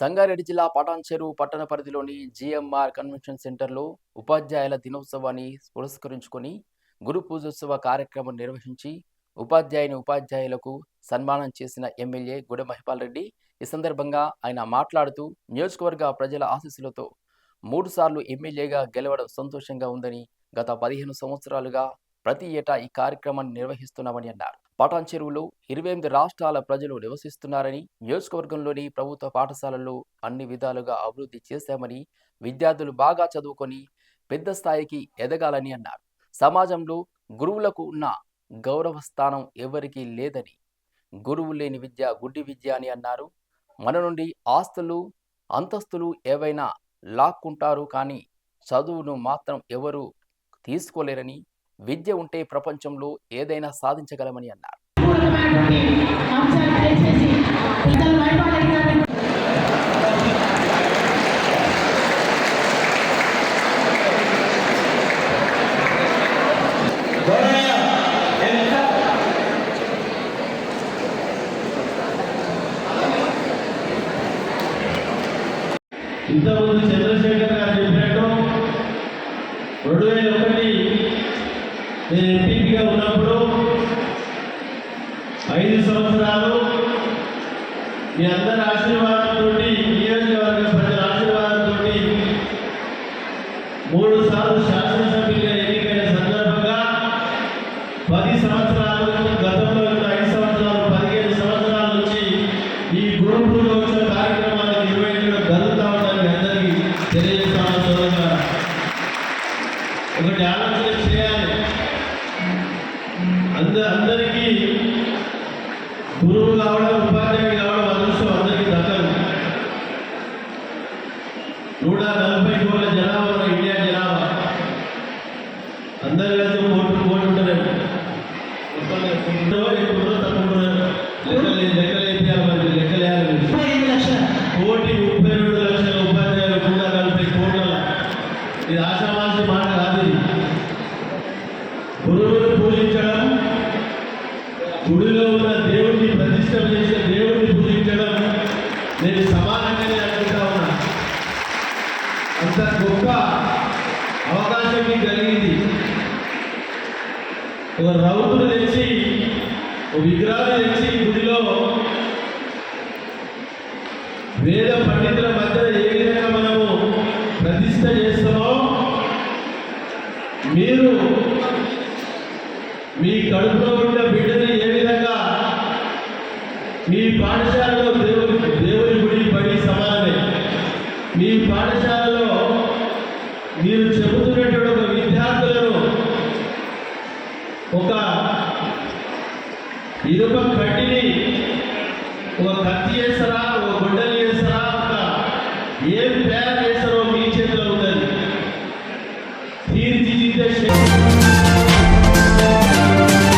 సంగారెడ్డి జిల్లా పటాన్చెరువు పట్టణ పరిధిలోని జిఎంఆర్ కన్వెన్షన్ సెంటర్లో ఉపాధ్యాయుల దినోత్సవాన్ని పురస్కరించుకొని గురు పూజోత్సవ కార్యక్రమం నిర్వహించి ఉపాధ్యాయుని ఉపాధ్యాయులకు సన్మానం చేసిన ఎమ్మెల్యే గుడ మహిపాల్ రెడ్డి ఈ సందర్భంగా ఆయన మాట్లాడుతూ నియోజకవర్గ ప్రజల ఆశీస్సులతో మూడుసార్లు ఎమ్మెల్యేగా గెలవడం సంతోషంగా ఉందని గత పదిహేను సంవత్సరాలుగా ప్రతి ఏటా ఈ కార్యక్రమాన్ని నిర్వహిస్తున్నామని అన్నారు. పటాన్ చెరువులో ఇరవై ఎనిమిది రాష్ట్రాల ప్రజలు నివసిస్తున్నారని నియోజకవర్గంలోని ప్రభుత్వ పాఠశాలల్లో అన్ని విధాలుగా అభివృద్ధి చేశామని విద్యార్థులు బాగా చదువుకొని పెద్ద స్థాయికి ఎదగాలని అన్నారు. సమాజంలో గురువులకు ఉన్న గౌరవ స్థానం ఎవరికీ లేదని గురువు లేని విద్య గుడ్డి విద్య అని అన్నారు. మన నుండి ఆస్తులు అంతస్తులు ఏవైనా లాక్కుంటారు కానీ చదువును మాత్రం ఎవరు తీసుకోలేరని విద్య ఉంటే ప్రపంచంలో ఏదైనా సాధించగలమని అన్నారు. ఇంతకుముందు చంద్రశేఖర్ గారు చెప్పినట్టు రెండు వేల ఒకటి నేను ఎంపీపీగా ఉన్నప్పుడు ఐదు సంవత్సరాలు మీ అందరి ఆశీర్వాదంతో నియోజకవర్గ ప్రజల ఆశీర్వాదంతో మూడు సార్లు శాసనసభ్యులుగా ఎన్నికైన సందర్భంగా పది సంవత్సరాలు గతంలో ఐదు సంవత్సరాలు పదిహేను సంవత్సరాల నుంచి ఈ గురు వచ్చిన కార్యక్రమాన్ని నిర్వహించడం జరుగుతూ ఉందని అందరికీ తెలియజేస్తాను. ఒకటి ఆలోచన చేయాలి. అందరికీ గురువు కావడం నలభై కోట్ల జనాభా ఉన్న ఇండియా జనాభా. అందరు కలిసి కోట్లు కోట్లు ఐదు లక్షల. కోటి ముప్పై రెండు లక్షల ఉపాధ్యాయులు నూట నలభై కోట్ల ఇది ఆశామాసి మాట కాదు ఇది. గురువును పూజించడం గుడిలో ఉన్న దేవుడిని ప్రతిష్ట చేసే దేవుడిని పూజించడం నేను సమానంగానే అనుకుంటా ఉన్నా ఇంత గొప్ప అవకాశం మీకు కలిగింది. ఒక రౌతులు తెచ్చి ఒక విగ్రహాలు తెచ్చి గుడిలో వేద పండితుల మధ్య ఏ విధంగా మనము ప్రతిష్ట చేస్తామో మీరు మీ కడుపులో ఉన్న బిడ్డని ఏ విధంగా మీ పాఠశాల ఒక ఇనుప కడ్డిని ఒక కత్తి చేస్తారా? ఒక గుడ్డని